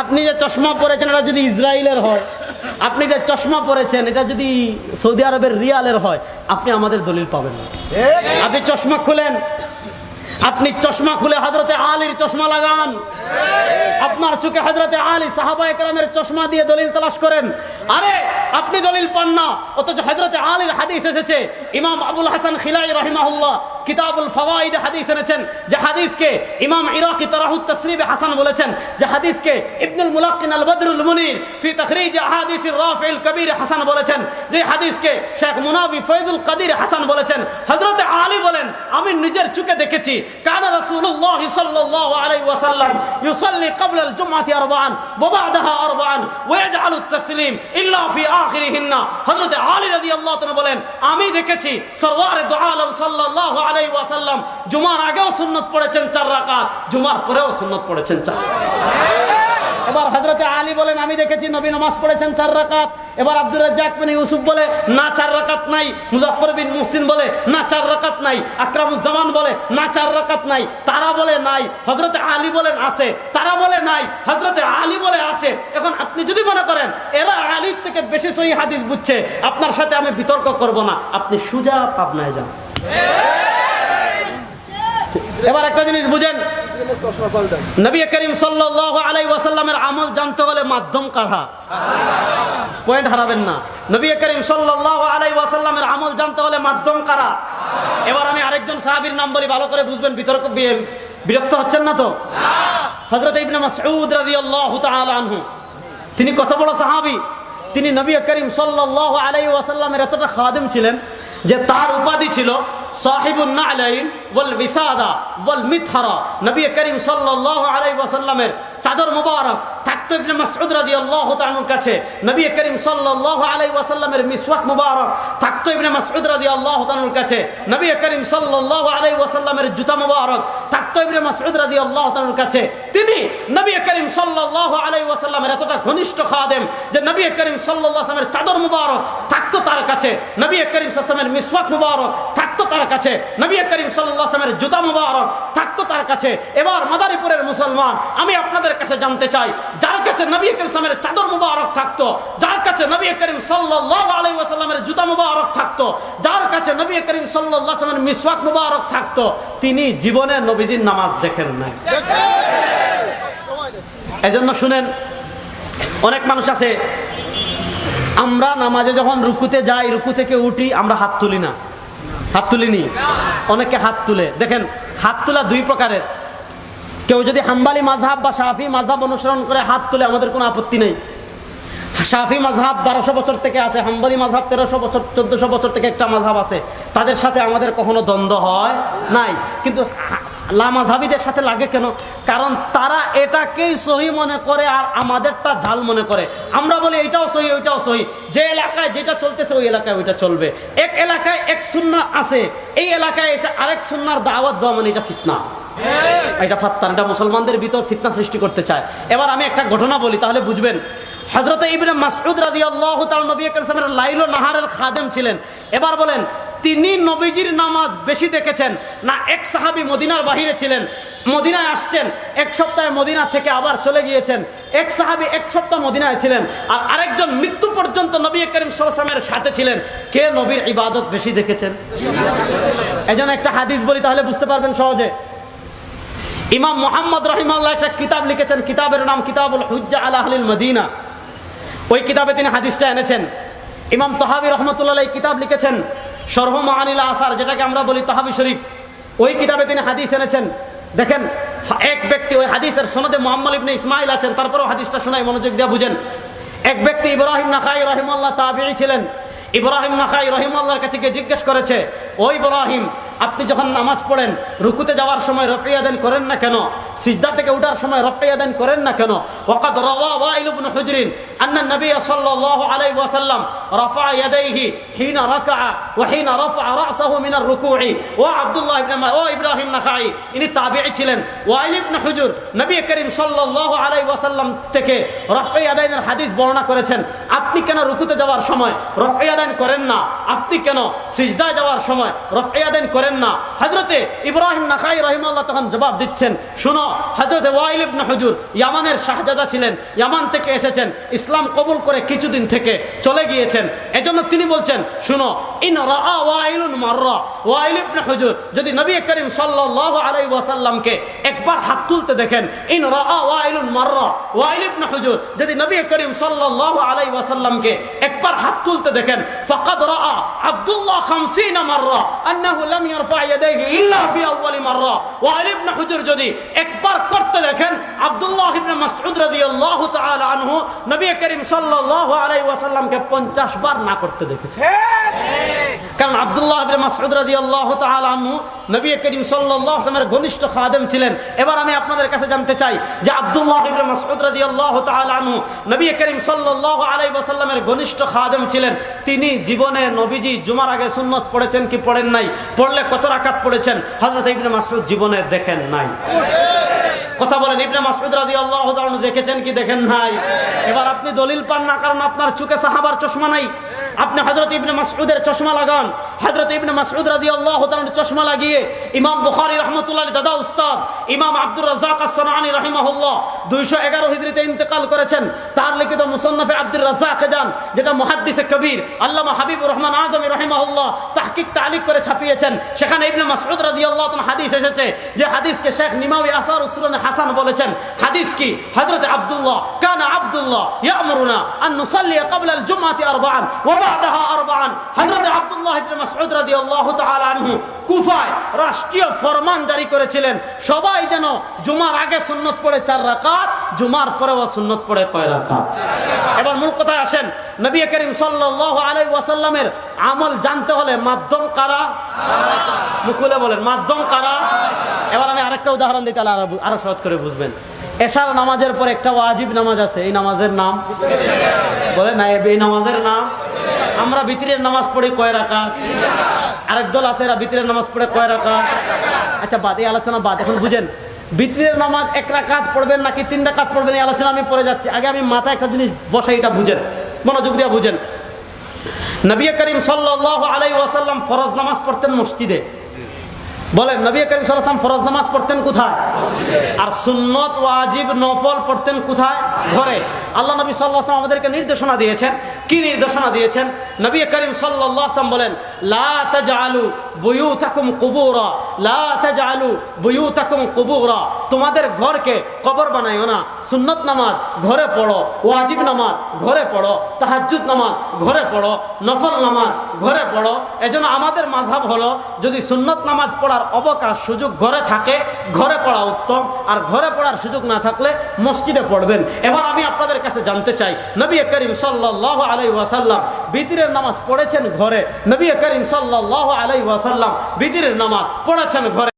আপনি যে চশমা পরেছেন এটা যদি ইসরায়েলের হয় আপনি যে চশমা পরেছেন এটা যদি সৌদি আরবের রিয়ালের হয় আপনি আমাদের দলিল পাবেন না। আপনি চশমা খুলেন আপনি চশমা খুলে হাজরতে আলীর চশমা লাগান। আপনার চোখে হজরতে আলী সাহাবা একরামের চশমা দিয়ে দলিল তালাশ করেন। আরে, আপনি দলিল পান না, অথচ হজরতে আলীর হাদিস এসেছে। ইমাম আবুল হাসান খিলাই রহিমাহুল্লাহ কিতাবুল ফওয়াইদ হাদিস এনেছেন, যে হাদিসকে ইমাম ইরাকি তারাহুত তসরিবে হাসান বলেছেন, যে হাদিসকে ইবনুল মুলাক্কিন আল বদরুল মুনির ফি তাখরিজ আহাদিস রাফিল কবির হাসান বলেছেন, যে হাদিসকে শেখ মুনাবি ফয়জুল কাদির হাসান বলেছেন। হজরতে আলী বলেন, আমি নিজের চোখে দেখেছি, কানা রাসূলুল্লাহ সাল্লাল্লাহু আলাইহি ওয়াসাল্লাম ইউসাল্লি قبل الجمعة أربعا وبعدها أربعا ويجعل التسليم إلا في آخرهن حضرت علي رضي الله عنه বলেন, আমি দেখেছি সরওয়ারে দু আলম সাল্লাল্লাহু আলাইহি ওয়াসাল্লাম জুমার আগেও সুন্নত পড়েছেন চার রাকাত, জুমার পরেও সুন্নত পড়েছেন চার এবার হজরতে আলী বলেন, আমি দেখেছি নবী নামাজ পড়েছেন চার রাকাত। এবার আব্দুর রাজ্জাক বিন ইউসুফ বলে, না চার রাকাত নাই। মুজাফফর বিন মুহসিন বলে, না চার রাকাত নাই। আকরামুজ্জামান বলে, না চার রাকাত নাই। তারা বলে, নাই। হজরতে আলী বলেন, আছে। তারা বলে, নাই। হজরতে আলী বলে, আছে। এখন আপনি যদি মনে করেন, এরা আলীর থেকে বেশি সহি হাদিস বুঝছে, আপনার সাথে আমি বিতর্ক করব না। আপনি সুজা পাবনায় যান। এবার একটা জিনিস বুঝেন নবী করিম সাল্লাল্লাহু আলাইহি ওয়াসাল্লামের আমল জানতে হলে মাধ্যম কাঢ়া পয়েন্ট হারাবেন না। নবী করিম সাল্লাল্লাহু আলাইহি ওয়াসাল্লামের আমল জানতে হলে মাধ্যম কারা? এবার আমি আরেকজন সাহাবীর নাম বলি ভালো করে বুঝবেন, বিতর্ক বিরক্ত হচ্ছেন না তো? হযরত ইবনে মাসউদ রাদিয়াল্লাহু তাআলা আনহু। তিনি কত বড় সাহাবী? তিনি নবী করিম সাল্লাল্লাহু আলাইহি ওয়াসাল্লামের এতটা খাদেম ছিলেন যে তার উপাধি ছিল সাহিবুন নালাইন ওয়াল বিসাদা ওয়াল মিথহারা নবী করিম সাল্লাল্লাহু আলাইহি ওয়াসাল্লামের চাদর মুবারক। থাকতো ইবনে মাসউদ রাদিয়াল্লাহু তাআলার কাছে। নবী করিম সাল্লাল্লাহু আলাইহি ওয়াসাল্লামের মিসওয়াক মুবারক। থাকতো ইবনে মাসউদ রাদিয়াল্লাহু তাআলার কাছে। নবী করিম সাল্লাল্লাহু আলাইহি ওয়াসাল্লামের জুতা মুবারক। থাকতো ইবনে মাসউদ রাদিয়াল্লাহু তাআলার কাছে। তিনি নবী করিম সাল্লাল্লাহু আলাইহি ওয়াসাল্লামের এতটা ঘনিষ্ঠ খাদেম যে নবী করিম সাল্লাল্লাহু আলাইহি ওয়াসাল্লামের চাদর মুবারক থাকতো তার কাছে। নবী করিম সাল্লাল্লাহু আলাইহি ওয়াসাল্লামের মিসওয়াক মুবারক থাকতো তার কাছে। নবী করিম ওয়াসাল্লামের জুতা মুবারক থাকতো তার কাছে। এবার মাদারীপুরের মুসলমান, আমি আপনাদের কাছে জানতে চাই, যার কাছে নবী করিম সাল্লামের চাদর মুবারক থাকতো, যার কাছে নবী করিম ওয়াসাল্লামের জুতা মুবারক থাকতো, যার কাছে নবী করিম ওয়াসাল্লামের মিসওয়াক মুবারক থাকতো, তিনি জীবনে নবীজির নামাজ দেখেন নাই। এজন্য শুনেন, অনেক মানুষ আছে, আমরা নামাজে যখন রুকুতে যাই রুকু থেকে উঠি, আমরা হাত তুলি না। হাত তুলিনি। অনেকে হাত তুলে। দেখেন, হাত তোলা দুই প্রকারের। কেউ যদি হাম্বালি মাঝহাব বা শাফি মাঝহাব অনুসরণ করে হাত তুলে, আমাদের কোনো আপত্তি নেই। সাফি মাঝহাব বারোশো বছর থেকে আছে, হাম্বালি মাঝহাব তেরোশো বছর, চোদ্দশো বছর থেকে একটা মাঝহাব আছে। তাদের সাথে আমাদের কখনো দ্বন্দ্ব হয় নাই। কিন্তু লামাঝাবিদের সাথে লাগে কেন? কারণ তারা এটাকেই সহি মনে করে আর আমাদেরটা ঝাল মনে করে। আমরা বলি এটাও সহি, ওইটাও সহি। যে এলাকায় যেটা চলতেছে, ওই এলাকায় ওইটা চলবে। এক এলাকায় এক সুন্না আছে, এই এলাকায় এসে আরেক সুন্নার দাওয়াত দেওয়া মানে এটা ফিতনা। এটা ফাত্তার এটা মুসলমানদের ভিতর ফিতনা সৃষ্টি করতে চায়। এবার আমি একটা ঘটনা বলি, তাহলে বুঝবেন। হজরত ইবনে মাসউদ রাদিয়াল্লাহু তাআলা নবী আকরামের লাইল নাহারের খাদেম ছিলেন। এবার বলেন তিনি নবীজির নামাজ বেশি দেখেছেন। না, এক সাহাবী মদিনার বাহিরে ছিলেন। মদিনায় আসছেন, এক সপ্তাহে মদিনা থেকে আবার চলে গিয়েছেন। এক সাহাবী এক সপ্তাহ মদিনায় ছিলেন আর আরেকজন মৃত্যু পর্যন্ত নবী করিম সাল্লামের সাথে ছিলেন। কে নবীর ইবাদত বেশি দেখেছেন? এই জন্য একটা হাদিস বলি, তাহলে বুঝতে পারবেন সহজে। ইমাম মোহাম্মদ রহিমাল্লাহ একটা কিতাব লিখেছেন, কিতাবের নাম কিতাবুল হুজ্জা আলা আহলিল মদিনা। ওই কিতাবে তিনি হাদিসটা এনেছেন। ইমাম তহাবি রহমতুল্লাহ এই কিতাব লিখেছেন সরহ মাহানিল আসার, যেটাকে আমরা বলি তহাবি শরীফ, ওই কিতাবে তিনি হাদিস এনেছেন। দেখেন, এক ব্যক্তি ওই হাদিসের সনদে মোহাম্মদ ইবনে ইসমাইল আছেন, তারপরেও হাদিসটা শোনায় মনোযোগ দিয়ে বুঝেন। এক ব্যক্তি ইব্রাহিম নাখাই রহিমাল্লাহ তাবিঈ ছিলেন। ইব্রাহিম নাখাই রহিমাল্লাহর কাছে গিয়ে জিজ্ঞেস করেছে, ও ইব্রাহিম, আপনি যখন নামাজ পড়েন, রুকুতে যাওয়ার সময় রফিয়া দেন করেন না কেন? সিজদা থেকে উঠার সময় রফিয়া দেন করেন না কেন? ওয়াকাদ রাওয়া ওয়াইল ইবনে হুজরিন, আন্না নবী সাল্লাল্লাহু আলাইহি ওয়াসাল্লাম রাফা ইয়াদাইহি হিনা রাকাআ ওয়া হিনা রাফা রাসাহু মিনার রুকুই ও আব্দুল্লাহ ইবনে ও ইব্রাহিম নাখাই ইনি তাবিঈ ছিলেন। ওয়াইল ইবনে হুজুর নবী করিম সাল্লাল্লাহু আলাইহি ওয়াসাল্লাম থেকে রফিয়া দাইনের হাদিস বর্ণনা করেছেন, আপনি কেন রুকুতে যাওয়ার সময় রফিয়া দান করেন না? আপনি কেন সিজদায় যাওয়ার সময় রফিয়াদেন করেন না? হজরতে ইব্রাহিম নাখাই রহিমাল্লাহ তখন জবাব দিচ্ছেন, শুনো হজরতে ওয়াইল ইবনে হুজুর ইয়ামানের শাহজাদা ছিলেন, ইয়ামান থেকে এসেছেন, ইসলাম কবুল করে কিছুদিন থেকে চলে গিয়েছেন। এজন্য তিনি বলছেন, শুনো ইন রাআ ওয়াইলুন মাররা। ওয়াইল ইবনে হুজুর, যদি নবী করিম সাল্লাল্লাহু আলাইহি ওয়াসাল্লামকে একবার হাত তুলতে দেখেন, ইন রাআ ওয়াইলুন মাররা। ওয়াইল ইবনে হুজুর, যদি নবী করিম সাল্লাল্লাহু আলাইহি ওয়াসাল্লামকে একবার হাত তুলতে দেখেন, ফাকাদ রাআ আব্দুল্লাহ 50 মাররা, আন্নাহু লাম ইয়ারফা ইয়াদাইহি ইল্লা ফি আউয়াল মাররা। ওয়াইল ইবনে হুজুর যদি একবার করতে দেখেন, আব্দুল্লাহ ইবনে মাসউদ রাদিয়াল্লাহু তাআলা আনহু নবী করিম সাল্লাল্লাহু আলাইহি ওয়াসাল্লামকে 50 বার না করতে দেখেছে কারণ আব্দুল্লাহ ইবনে মাসউদ রাদিয়াল্লাহু তাআলা আনহু নবী করিম ওয়াসাল্লামের ঘনিষ্ঠ খাদেম ছিলেন। এবার আমি আপনাদের কাছে জানতে চাই যে আব্দুল্লাহ ইবনে মাসউদ রাদিয়াল্লাহু তাআলা আনহু নবী করিম সাল্লাল্লাহু আলাইহি ওয়াসাল্লামের ঘনিষ্ঠ খাদেম ছিলেন। তিনি জীবনে নবীজি জুমার আগে সুন্নত পড়েছেন কি পড়েন নাই? পড়লে কত রাকাত পড়েছেন? হযরত ইবনে মাসুদ জীবনে দেখেন নাই। কথা বলেন, ইবনে মাসউদ রাদিয়াল্লাহু তাআলা দেখেছেন কি দেখেন নাই? এবার আপনি দলিল পান না, কারণ আপনার চোখে সাহাবার চশমা নাই। আপনি হজরত ইবনে মাসউদের চশমা লাগান। হজরত ইবনে মাসউদ রাজি আল্লাহ চশমা লাগিয়ে ইমাম বুখারি রহমতুল্লাহ দাদা উস্তাদ, ইমাম আব্দুর রাজ্জাক আস-সানাআনী রাহিমাহুল্লাহ 211 হিজরিতে ইন্তেকাল করেছেন। তার লিখিত মুসন্নফে আব্দুর রাজাকে যান, যেটা মহাদ্দিসে কবির, আল্লামা হাবিব রহমান আজমি রাহিমাহুল্লাহ তাহকিক তালিক করে ছাপিয়েছেন। সেখানে ইবনে রাদিয়াল্লাহু তাআলা হাদিস এসেছে যে হাদিসকে শেখ নিমাওয়ি আসার হাসান বলেছেন। হাদিস কি? হযরত আব্দুল্লাহ, কানা আব্দুল্লাহ ইয়ামুরুনা আন নুসাল্লি ক্বাবলা আল আরবাআন ওয়া বা'দাহা আরবাআন। হযরত আব্দুল্লাহ ইবনে রাদিয়াল্লাহু তাআলা আনহু কুফায় রাষ্ট্রীয় ফরমান জারি করেছিলেন। সবাই যেন জুমার আগে সুন্নত পড়ে চার রাকাত, জুমার পরেও সুন্নত পড়ে কয় রাকাত। এবার মূল কথায় আসেন নবী করিম সাল্লাল্লাহু আলাইহি ওয়াসাল্লামের আমল জানতে হলে মাধ্যম কারা? মুকুলে বলেন, মাধ্যম কারা? এবার আমি আরেকটা উদাহরণ দিতে আরও আরও সহজ করে বুঝবেন। এশার নামাজের পর একটা ওয়াজিব নামাজ আছে, এই নামাজের নাম? বলে না, এই নামাজের নাম? আমরা ভিতরের নামাজ পড়ি কয় রাখা আরেক দল আছে এরা ভিতরের নামাজ পড়ে কয় রাখা আচ্ছা বাদ, এই আলোচনা বাদ, এখন বুঝেন। ভিতরের নামাজ এক রাকাত পড়বেন নাকি তিন রাকাত পড়বেন, এই আলোচনা আমি পড়ে যাচ্ছি। আগে আমি মাথায় একটা জিনিস বসাই, এটা বুঝেন। মনোযোগ দিয়ে বুঝেন। নবী করিম সাল্লাল্লাহু আলাই ওয়াসাল্লাম ফরজ নামাজ পড়তেন মসজিদে। বলেন নবী করিম সাল্লাম ফরজ নামাজ পড়তেন কোথায়? আর সুন্নত ওয়াজিব নফল পড়তেন কোথায়? ঘরে। আল্লাহ নবী সাল্লাহ আমাদেরকে নির্দেশনা দিয়েছেন। কি নির্দেশনা দিয়েছেন? নবী করিম সাল্লাম বলেন লা তাজআলু বুয়ুতাকুম কুবুরা লা তাজআলু বুয়ুতাকুম কুবুরা। তোমাদের ঘরকে কবর বানাইও না। সুন্নত নামাজ ঘরে পড়ো, ওয়াজিব নামাজ ঘরে পড়ো, তাহাজ্জুদ নামাজ ঘরে পড়ো, নফল নামাজ ঘরে পড়ো। এজন্য আমাদের মাঝাব হলো, যদি সুন্নত নামাজ পড়ার অবকাশ সুযোগ ঘরে থাকে, ঘরে পড়া উত্তম। আর ঘরে পড়ার সুযোগ না থাকলে মসজিদে পড়বেন। এবার আমি আপনাদের কাছে জানতে চাই, নবী করিম সাল্লাহ আলাই ওয়াসাল্লাম বিতিরের নামাজ পড়েছেন ঘরে? নবী করিম সাল্লাহ আলাই ওয়াসাল্লাম বিতিরের নামাজ পড়েছেন ঘরে?